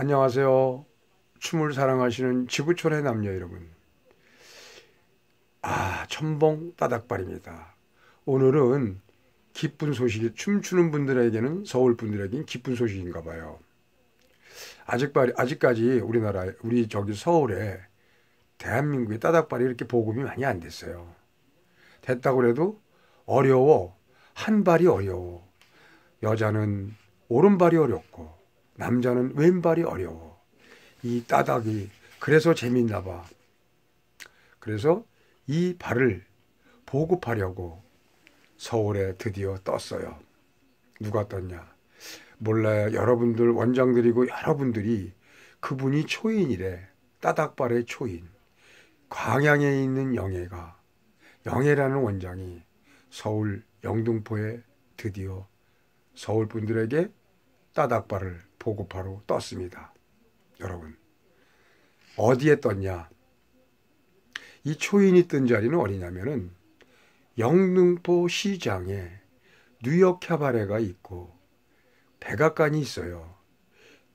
안녕하세요. 춤을 사랑하시는 지구촌의 남녀 여러분. 아, 첨봉 따닥발입니다. 오늘은 기쁜 소식이 춤추는 분들에게는 서울 분들에게는 기쁜 소식인가 봐요. 아직까지 아직까지 우리나라 우리 저기 서울에 대한민국의 따닥발이 이렇게 보급이 많이 안 됐어요. 됐다고 해도 어려워. 한 발이 어려워. 여자는 오른발이 어렵고 남자는 왼발이 어려워. 이 따닥이 그래서 재밌나 봐. 그래서 이 발을 보급하려고 서울에 드디어 떴어요. 누가 떴냐? 몰라요. 여러분들 원장들이고 여러분들이 그분이 초인이래. 따닥발의 초인. 광양에 있는 영예가 영예라는 원장이 서울 영등포에 드디어 서울 분들에게 따닥발을 보급하러 떴습니다. 여러분 어디에 떴냐? 이 초인이 뜬 자리는 어디냐면은 영등포 시장에 뉴욕 캬바레가 있고 백악관이 있어요.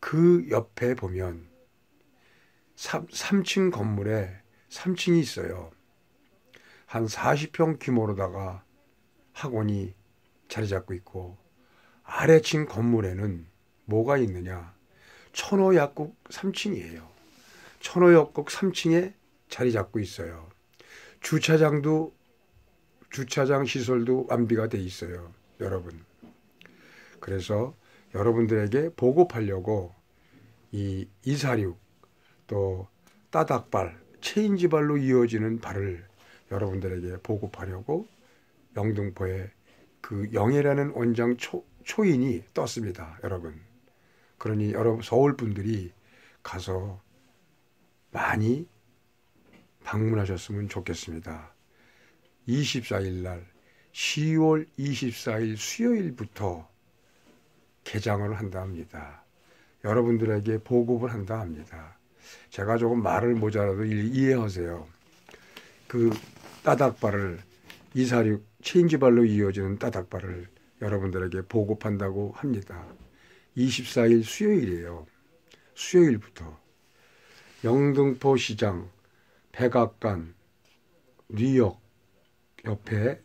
그 옆에 보면 3, 3층 건물에 3층이 있어요. 한 40평 규모로다가 학원이 자리 잡고 있고 아래층 건물에는 뭐가 있느냐? 천호약국 3층이에요. 천호약국 3층에 자리 잡고 있어요. 주차장도 주차장 시설도 완비가 돼 있어요. 여러분. 그래서 여러분들에게 보급하려고 이 이사륙 또 따닥발 체인지발로 이어지는 발을 여러분들에게 보급하려고 영등포에 그 영예라는 원장 초, 초인이 떴습니다. 여러분. 그러니 여러분 서울 분들이 가서 많이 방문하셨으면 좋겠습니다. 24일 날 10월 24일 수요일부터 개장을 한다 합니다. 여러분들에게 보급을 한다 합니다. 제가 조금 말을 모자라도 이해하세요. 그 따닥발을 이사륙 체인지발로 이어지는 따닥발을 여러분들에게 보급한다고 합니다. 24일 수요일이에요. 수요일부터 영등포 시장 백악관 뉴욕 옆에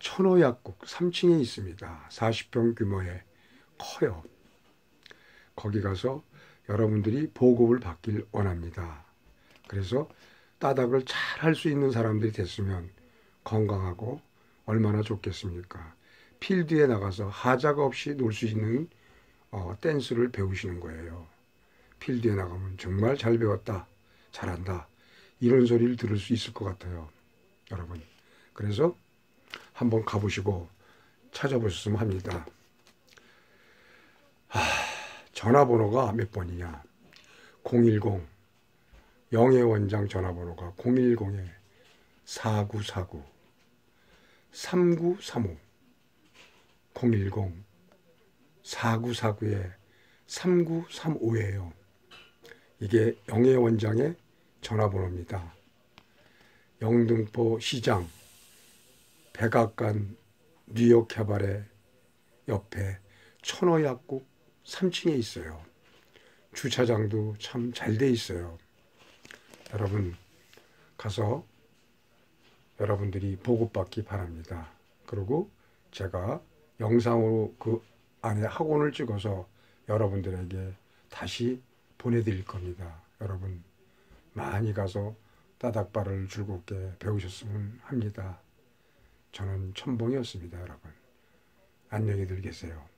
천호약국 3층에 있습니다. 40평 규모의 커요. 거기 가서 여러분들이 보급을 받길 원합니다. 그래서 따닥을 잘 할 수 있는 사람들이 됐으면 건강하고 얼마나 좋겠습니까? 필드에 나가서 하자가 없이 놀 수 있는 어, 댄스를 배우시는 거예요. 필드에 나가면 정말 잘 배웠다, 잘한다 이런 소리를 들을 수 있을 것 같아요. 여러분. 그래서 한번 가보시고 찾아보셨으면 합니다. 하, 전화번호가 몇 번이냐? 010 영예 원장 전화번호가 010에 4949 3935 010 4949에 3935예요. 이게 영예 원장의 전화번호입니다. 영등포 시장 백악관 뉴욕 개발의 옆에 천호약국 3층에 있어요. 주차장도 참 잘 돼 있어요. 여러분 가서 여러분들이 보급받기 바랍니다. 그리고 제가 영상으로 그 안에 학원을 찍어서 여러분들에게 다시 보내드릴 겁니다. 여러분 많이 가서 따닥발을 즐겁게 배우셨으면 합니다. 저는 천봉이었습니다. 여러분 안녕히 들 계세요.